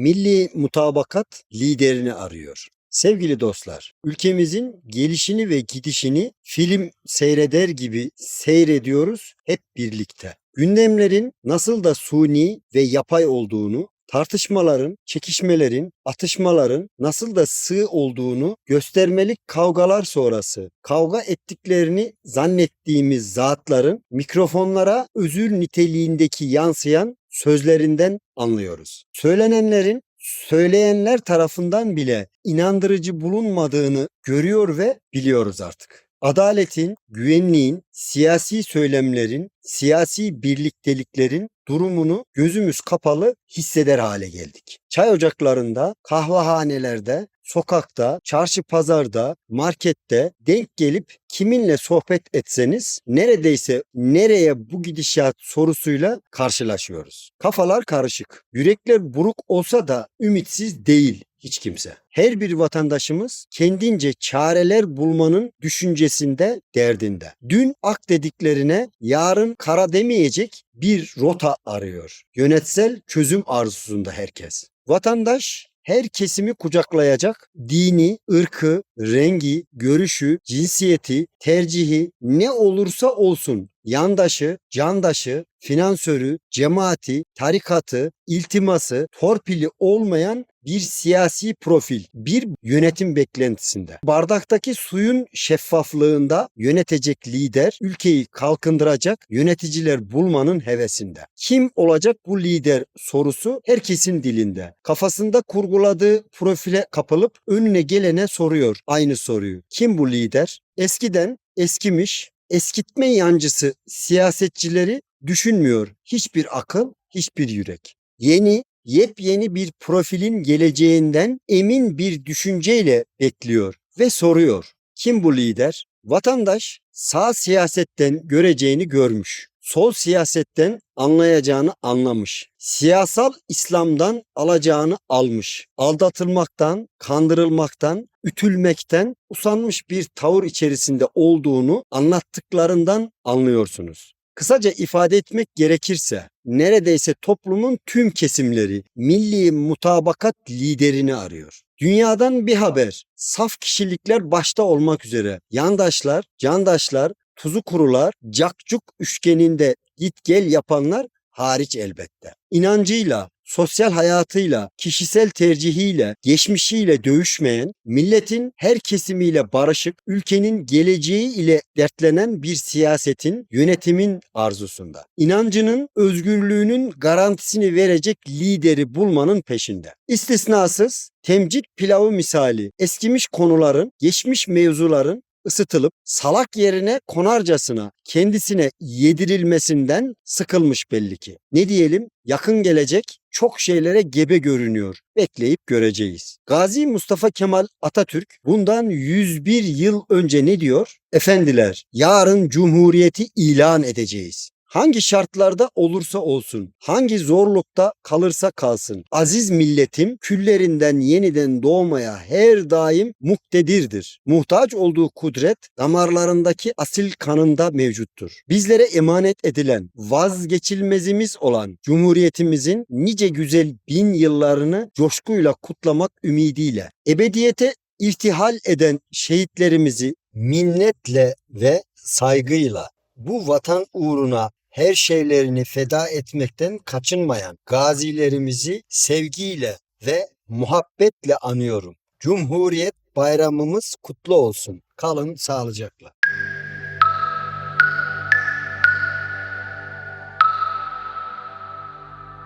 milli mutabakat liderini arıyor. Sevgili dostlar, ülkemizin gelişini ve gidişini film seyreder gibi seyrediyoruz hep birlikte. Gündemlerin nasıl da suni ve yapay olduğunu, tartışmaların, çekişmelerin, atışmaların nasıl da sığ olduğunu göstermelik kavgalar sonrası kavga ettiklerini zannettiğimiz zatların mikrofonlara özür niteliğindeki yansıyan sözlerinden anlıyoruz. Söylenenlerin söyleyenler tarafından bile inandırıcı bulunmadığını görüyor ve biliyoruz artık. Adaletin, güvenliğin, siyasi söylemlerin, siyasi birlikteliklerin durumunu gözümüz kapalı hisseder hale geldik. Çay ocaklarında, kahvehanelerde, sokakta, çarşı pazarda, markette denk gelip kiminle sohbet etseniz neredeyse nereye bu gidişat sorusuyla karşılaşıyoruz. Kafalar karışık. Yürekler buruk olsa da ümitsiz değil hiç kimse. Her bir vatandaşımız kendince çareler bulmanın düşüncesinde, derdinde. Dün ak dediklerine yarın kara demeyecek bir rota arıyor. Yönetsel çözüm arzusunda herkes. Vatandaş her kesimi kucaklayacak dini, ırkı, rengi, görüşü, cinsiyeti, tercihi ne olursa olsun yandaşı, candaşı, finansörü, cemaati, tarikatı, iltiması, torpili olmayan bir siyasi profil, bir yönetim beklentisinde. Bardaktaki suyun şeffaflığında yönetecek lider, ülkeyi kalkındıracak yöneticiler bulmanın hevesinde. Kim olacak bu lider sorusu herkesin dilinde. Kafasında kurguladığı profile kapılıp önüne gelene soruyor aynı soruyu. Kim bu lider? Eskiden eskimiş, eskitme yancısı siyasetçileri düşünmüyor. Hiçbir akıl, hiçbir yürek. Yeni, yepyeni bir profilin geleceğinden emin bir düşünceyle bekliyor ve soruyor. Kim bu lider? Vatandaş sağ siyasetten göreceğini görmüş. Sol siyasetten anlayacağını anlamış. Siyasal İslam'dan alacağını almış. Aldatılmaktan, kandırılmaktan, ütülmekten usanmış bir tavır içerisinde olduğunu anlattıklarından anlıyorsunuz. Kısaca ifade etmek gerekirse neredeyse toplumun tüm kesimleri milli mutabakat liderini arıyor. Dünyadan bir haber, saf kişilikler başta olmak üzere yandaşlar, candaşlar, tuzu kurular, cakcuk üçgeninde git gel yapanlar hariç elbette. İnancıyla, sosyal hayatıyla, kişisel tercihiyle, geçmişiyle dövüşmeyen, milletin her kesimiyle barışık, ülkenin geleceği ile dertlenen bir siyasetin, yönetimin arzusunda. İnancının, özgürlüğünün garantisini verecek lideri bulmanın peşinde. İstisnasız, temcit pilavı misali eskimiş konuların, geçmiş mevzuların ısıtılıp salak yerine konarcasına kendisine yedirilmesinden sıkılmış belli ki. Ne diyelim? Yakın gelecek çok şeylere gebe görünüyor. Bekleyip göreceğiz. Gazi Mustafa Kemal Atatürk bundan 101 yıl önce ne diyor? Efendiler, yarın cumhuriyeti ilan edeceğiz. Hangi şartlarda olursa olsun, hangi zorlukta kalırsa kalsın, aziz milletim küllerinden yeniden doğmaya her daim muktedirdir. Muhtaç olduğu kudret damarlarındaki asil kanında mevcuttur. Bizlere emanet edilen, vazgeçilmezimiz olan Cumhuriyetimizin nice güzel bin yıllarını coşkuyla kutlamak ümidiyle, ebediyete irtihal eden şehitlerimizi minnetle ve saygıyla bu vatan uğruna her şeylerini feda etmekten kaçınmayan gazilerimizi sevgiyle ve muhabbetle anıyorum. Cumhuriyet bayramımız kutlu olsun. Kalın sağlıcakla.